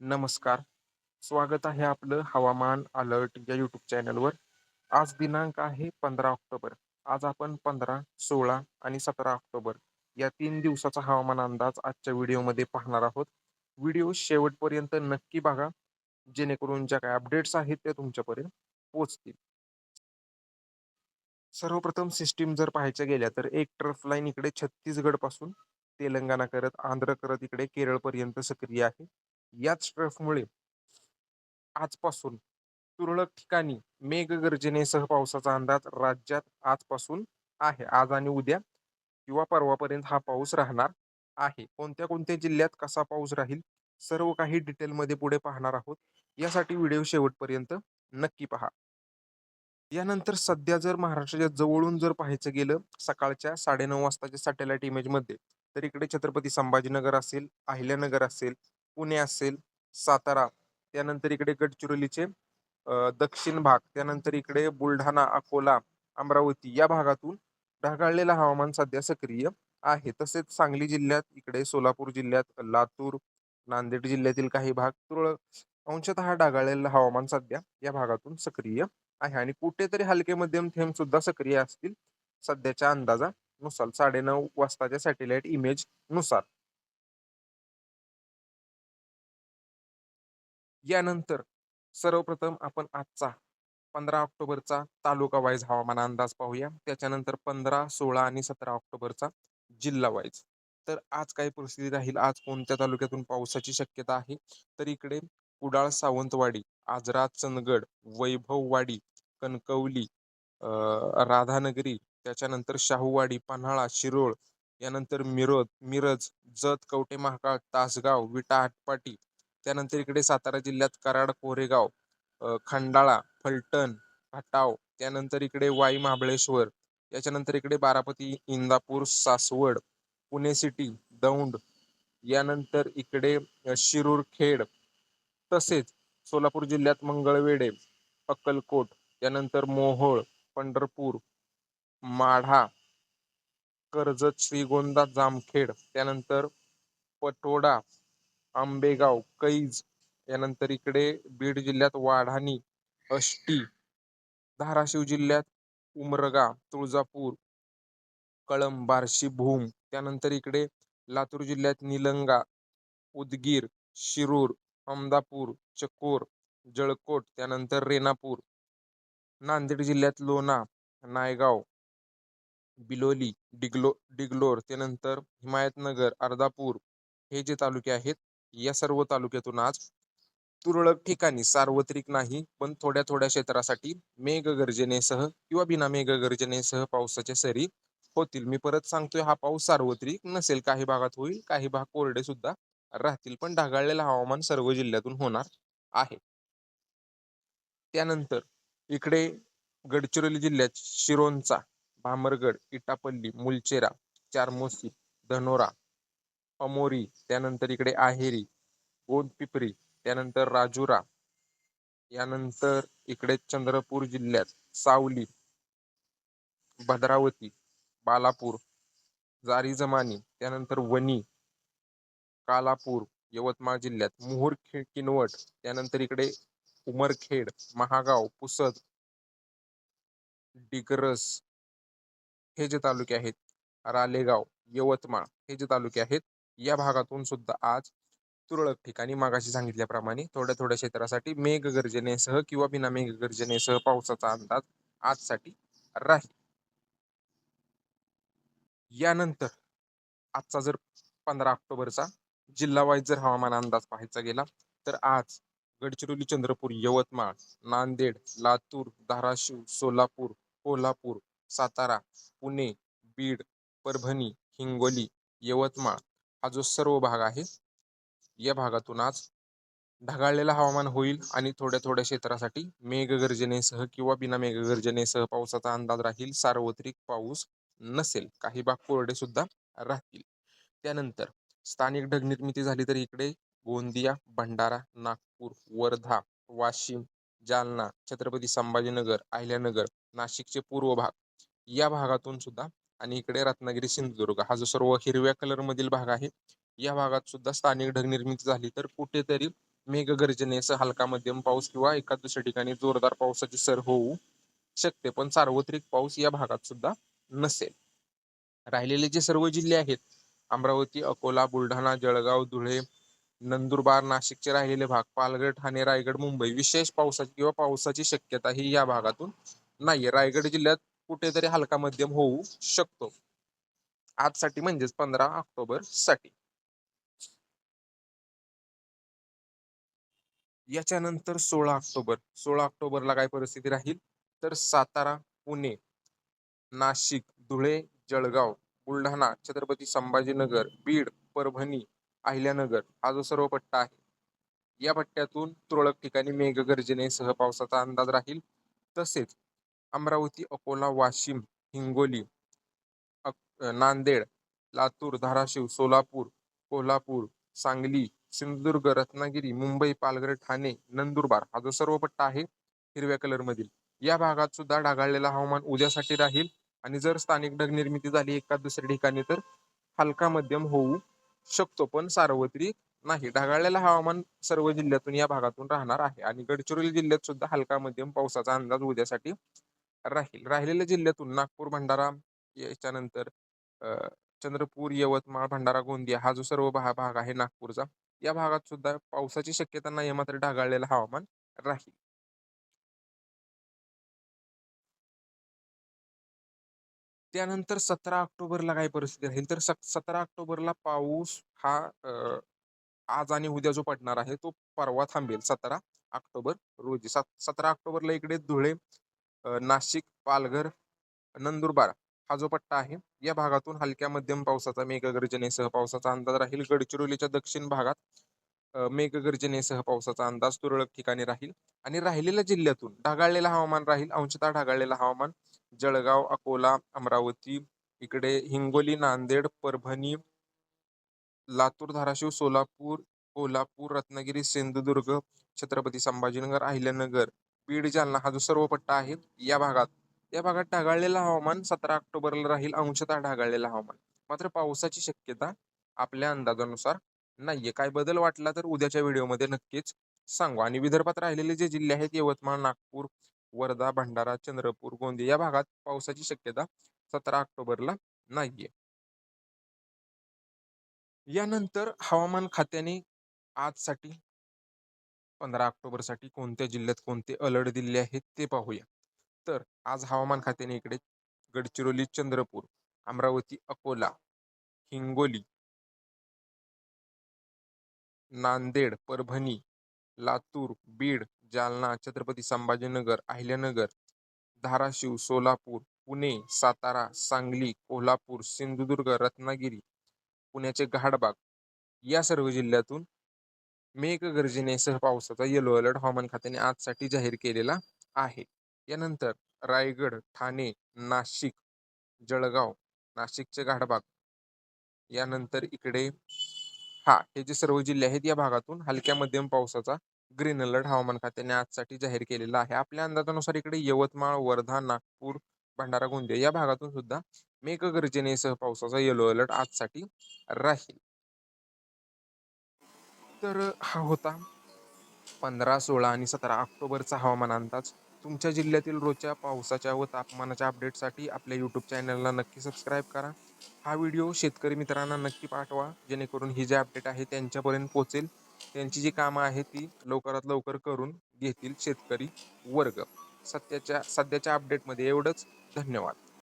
नमस्कार. स्वागत आहे आपलं हवामान अलर्ट या यूट्यूब चॅनलवर. आज दिनांक आहे पंधरा ऑक्टोबर. आज आपण पंधरा, सोळा आणि सतरा ऑक्टोबर या तीन दिवसाचा हवामान अंदाज आजच्या व्हिडिओमध्ये पाहणार आहोत. व्हिडिओ शेवटपर्यंत नक्की बघा, जेणेकरून ज्या काही अपडेट्स आहेत त्या तुमच्यापर्यंत पोहोचतील. सर्वप्रथम सिस्टीम जर पाहायच्या गेल्या तर एक ट्रफ लाईन इकडे छत्तीसगडपासून तेलंगणा करत, आंध्र करत इकडे केरळपर्यंत सक्रिय आहे. याच ट्रफमुळे आजपासून तुरळक ठिकाणी मेघगर्जनेसह पावसाचा अंदाज राज्यात आजपासून आहे. आज आणि उद्या किंवा परवापर्यंत हा पाऊस राहणार आहे. कोणत्या कोणत्या जिल्ह्यात कसा पाऊस राहील सर्व काही डिटेलमध्ये पुढे पाहणार आहोत. यासाठी व्हिडिओ शेवटपर्यंत नक्की पहा. यानंतर सध्या जर महाराष्ट्राच्या जवळून जर पाहायचं गेलं सकाळच्या साडेनऊ वाजताच्या सॅटेलाइट इमेजमध्ये तर इकडे छत्रपती संभाजीनगर असेल, अहिल्यानगर असेल, पुणे असेल, सातारा, त्यानंतर इकडे गडचिरोलीचे दक्षिण भाग, त्यानंतर इकडे बुलढाणा, अकोला, अमरावती या भागातून ढगाळलेलं हवामान सध्या सक्रिय आहे. तसेच सांगली जिल्ह्यात, इकडे सोलापूर जिल्ह्यात, लातूर, नांदेड जिल्ह्यातील काही भाग तुरळक अंशतः ढगाळलेलं हवामान सध्या या भागातून सक्रिय आहे आणि कुठेतरी हलके मध्यम थेंब सुद्धा सक्रिय असतील सध्याच्या अंदाजानुसार साडेनऊ वाजताच्या सॅटेलाइट इमेजनुसार. यानंतर सर्वप्रथम आपण आजचा पंधरा ऑक्टोबरचा तालुका वाईज हवामान अंदाज पाहूया. त्याच्यानंतर पंधरा, सोळा आणि सतरा ऑक्टोबरचा जिल्हा वाईज. तर आज काय परिस्थिती राहील, आज कोणत्या तालुक्यातून पावसाची शक्यता आहे, तर इकडे कुडाळ, सावंतवाडी, आजरा, चंदगड, वैभववाडी, कणकवली, राधानगरी, त्याच्यानंतर शाहूवाडी, पन्हाळा, शिरोळ, यानंतर मिरोद मिरज, जत, कवटे महाकाळ तासगाव, विटा, आटपाटी, त्यानंतर इकडे सातारा जिल्ह्यात कराड, कोरेगाव, खंडाळा, फलटण, खटाव, त्यानंतर इकडे वाई, महाबळेश्वर, याच्यानंतर इकडे बारापती इंदापूर, सासवड, पुणे सिटी, दौंड, यानंतर इकडे शिरूर, खेड, तसेच सोलापूर जिल्ह्यात मंगळवेढे, अक्कलकोट, त्यानंतर मोहोळ, पंढरपूर, माढा, कर्जत, श्रीगोंदा, जामखेड, त्यानंतर पटोडा, आंबेगाव, कैज, यानंतर इकडे बीड जिल्ह्यात वाढाणी, आष्टी, धाराशिव जिल्ह्यात उमरगा, तुळजापूर, कळंब, बार्शी, भूम, त्यानंतर इकडे लातूर जिल्ह्यात निलंगा, उदगीर, शिरूर, अमदापूर, चकोर, जळकोट, त्यानंतर रेणापूर, नांदेड जिल्ह्यात लोणा, नायगाव, बिलोली, डिग्लो डिग्लोर, त्यानंतर हिमायतनगर, अर्धापूर हे जे तालुके आहेत या सर्व तालुक्यातून आज तुरळक ठिकाणी सार्वत्रिक नाही पण थोड्या थोड्या क्षेत्रासाठी मेघगर्जनेसह किंवा बिना मेघगर्जनेसह पावसाच्या सरी होतील. मी परत सांगतोय हा पाऊस सार्वत्रिक नसेल. काही भागात होईल, काही भाग कोरडे सुद्धा राहतील. पण ढगाळलेलं हवामान सर्व जिल्ह्यातून होणार आहे. त्यानंतर इकडे गडचिरोली जिल्ह्यात शिरोंचा, भामरगड, इटापल्ली, मुलचेरा, चारमोसी, धनोरा, अमोरी, त्यानंतर इकडे आहेरी, गोंदपिपरी, त्यानंतर राजुरा, यानंतर इकडे चंद्रपूर जिल्ह्यात सावली, भद्रावती, बालापूर, जारी जमानी, त्यानंतर वणी, कालापूर, यवतमाळ जिल्ह्यात मोहोर, किनवट, त्यानंतर इकडे उमरखेड, महागाव, पुसद, डिग्रस हे जे तालुके आहेत, रालेगाव, यवतमाळ हे जे तालुके आहेत या भागातून सुद्धा आज तुरळक ठिकाणी मागाशी सांगितल्याप्रमाणे थोड्या थोड्या क्षेत्रासाठी मेघगर्जनेसह किंवा बिना मेघगर्जनेसह पावसाचा अंदाज आजसाठी राहील. यानंतर आजचा जर पंधरा ऑक्टोबरचा जिल्हा वाईज जर हवामान अंदाज पाहायचा गेला तर आज गडचिरोली, चंद्रपूर, यवतमाळ, नांदेड, लातूर, धाराशिव, सोलापूर, कोल्हापूर, सातारा, पुणे, बीड, परभणी, हिंगोली, यवतमाळ हा जो सर्व भाग आहे या भागातून आज ढगाळलेलं हवामान होईल आणि थोड्या थोड्या क्षेत्रासाठी मेघगर्जनेसह किंवा बिना मेघगर्जनेसह पावसाचा अंदाज राहील. सार्वत्रिक पाऊस नसेल. काही भाग कोरडे सुद्धा राहतील. त्यानंतर स्थानिक ढगनिर्मिती झाली तर इकडे गोंदिया, भंडारा, नागपूर, वर्धा, वाशिम, जालना, छत्रपती संभाजीनगर, अहिल्यानगर, नाशिकचे पूर्व भाग या भागातून सुद्धा आणि इकडे रत्नागिरी, सिंधुदुर्ग. हा जो सर्व हिरव्या कलर मधील भाग आहे या भागात सुद्धा स्थानिक ढगनिर्मिती झाली. तर कुठेतरी मेघगर्जनेसह हलका मध्यम पाऊस किंवा एका दुसऱ्या ठिकाणी जोरदार पावसाची सर होऊ शकते. पण सार्वत्रिक पाऊस या भागात सुद्धा नसेल. राहिलेले जे सर्व जिल्हे आहेत अमरावती अकोला बुलढाणा जळगाव धुळे नंदुरबार नाशिकचे राहिलेले भाग पालघर ठाणे रायगड मुंबई विशेष पावसाची किंवा पावसाची शक्यता ही या भागातून नाहीये. रायगड जिल्ह्यात कुठेतरी हलका मध्यम होऊ शकतो. आजसाठी म्हणजेच पंधरा ऑक्टोबरसाठी. याच्यानंतर सोळा ऑक्टोबर. सोळा ऑक्टोबरला काय परिस्थिती राहील? तर सातारा पुणे नाशिक धुळे जळगाव बुलढाणा छत्रपती संभाजीनगर बीड परभणी अहिल्यानगर हा जो सर्व पट्टा आहे या पट्ट्यातून तुरळक ठिकाणी मेघगर्जनेसह पावसाचा अंदाज राहील. तसेच अमरावती अकोला वाशिम हिंगोली नांदेड लातूर धाराशिव सोलापूर कोल्हापूर सांगली सिंधुदुर्ग रत्नागिरी मुंबई पालघर ठाणे नंदुरबार हा जो सर्व पट्टा आहे हिरव्या कलर मधील या भागात सुद्धा ढगाळलेलं हवामान उद्यासाठी राहील आणि जर स्थानिक ढग निर्मिती झाली एका दुसऱ्या ठिकाणी तर हलका मध्यम होऊ शकतो पण सार्वत्रिक नाही. ढगाळलेलं हवामान सर्व जिल्ह्यातून या भागातून राहणार आहे आणि गडचिरोली जिल्ह्यात सुद्धा हलका मध्यम पावसाचा अंदाज उद्यासाठी राहील. राहिलेल्या जिल्ह्यातून नागपूर भंडारा याच्यानंतर चंद्रपूर यवतमाळ भंडारा गोंदिया हा जो सर्व भाग आहे नागपूरचा या भागात सुद्धा पावसाची शक्यता नाही मात्र ढगाळलेलं हवामान राहील. त्यानंतर सतरा ऑक्टोबरला काय परिस्थिती राहील? तर सतरा ऑक्टोबरला पाऊस हा आज आणि उद्या जो पडणार आहे तो परवा थांबेल. सतरा ऑक्टोबर रोजी. सतरा ऑक्टोबरला इकडे धुळे नाशिक पालघर नंदुरबार हा जो पट्टा आहे या भागातून हलक्या मध्यम पावसाचा मेघगर्जनेसह पावसाचा अंदाज राहील. गडचिरोलीच्या दक्षिण भागात मेघगर्जनेसह पावसाचा अंदाज तुरळक ठिकाणी राहील. आणि राहिलेल्या जिल्ह्यातून ढगाळलेलं हवामान राहील. अंशतः ढगाळलेलं हवामान जळगाव अकोला अमरावती इकडे हिंगोली नांदेड परभणी लातूर धाराशिव सोलापूर कोल्हापूर रत्नागिरी सिंधुदुर्ग छत्रपती संभाजीनगर अहिल्यानगर बीड जालना हा जो सर्व पट्टा आहे या भागात. या भागात ढगाळलेलं हवामान सतरा ऑक्टोबरला राहील अंशतः ढगाळलेलं हवामान. मात्र पावसाची शक्यता आपल्या अंदाजानुसार नाहीये. काय बदल वाटला तर उद्याच्या व्हिडिओमध्ये नक्कीच सांगू. आणि विदर्भात राहिलेले जे जिल्हे आहेत यवतमाळ नागपूर वर्धा भंडारा चंद्रपूर गोंदिया या भागात पावसाची शक्यता सतरा ऑक्टोबरला नाहीये. यानंतर हवामान खात्याने आजसाठी पंधरा ऑक्टोबरसाठी कोणत्या जिल्ह्यात कोणते अलर्ट दिले आहेत ते पाहूया. तर आज हवामान खात्याने इकडे गडचिरोली चंद्रपूर अमरावती अकोला हिंगोली नांदेड परभणी लातूर बीड जालना छत्रपती संभाजीनगर अहिल्यानगर धाराशिव सोलापूर पुणे सातारा सांगली कोल्हापूर सिंधुदुर्ग रत्नागिरी पुण्याचे घाटबाग या सर्व जिल्ह्यातून मेघगर्जनेसह पावसाचा येलो अलर्ट हवामान खात्याने आजसाठी जाहीर केलेला आहे. यानंतर रायगड ठाणे नाशिक जळगाव नाशिकचे घाटबाग यानंतर इकडे हा हे जे सर्व जिल्हे आहेत या भागातून हलक्या मध्यम पावसाचा ग्रीन अलर्ट हवामान खात्याने आजसाठी जाहीर केलेला आहे. आपल्या अंदाजानुसार इकडे यवतमाळ वर्धा नागपूर भंडारा गोंदिया या भागातून सुद्धा मेघगर्जनेसह पावसाचा येलो अलर्ट आजसाठी राहील. तर हा होता पंधरा सोळा आणि सतरा ऑक्टोबरचा हवामान अंदाज. तुमच्या जिल्ह्यातील रोजच्या पावसाच्या व तापमानाच्या अपडेटसाठी आपल्या यूट्यूब चॅनलला नक्की सबस्क्राईब करा. हा व्हिडिओ शेतकरी मित्रांना नक्की पाठवा जेणेकरून ही जे अपडेट आहे त्यांच्यापर्यंत पोचेल त्यांची जी कामं आहेत ती लवकरात लवकर करून घेतील शेतकरी वर्ग. सध्याच्या सध्याच्या अपडेटमध्ये एवढंच. धन्यवाद.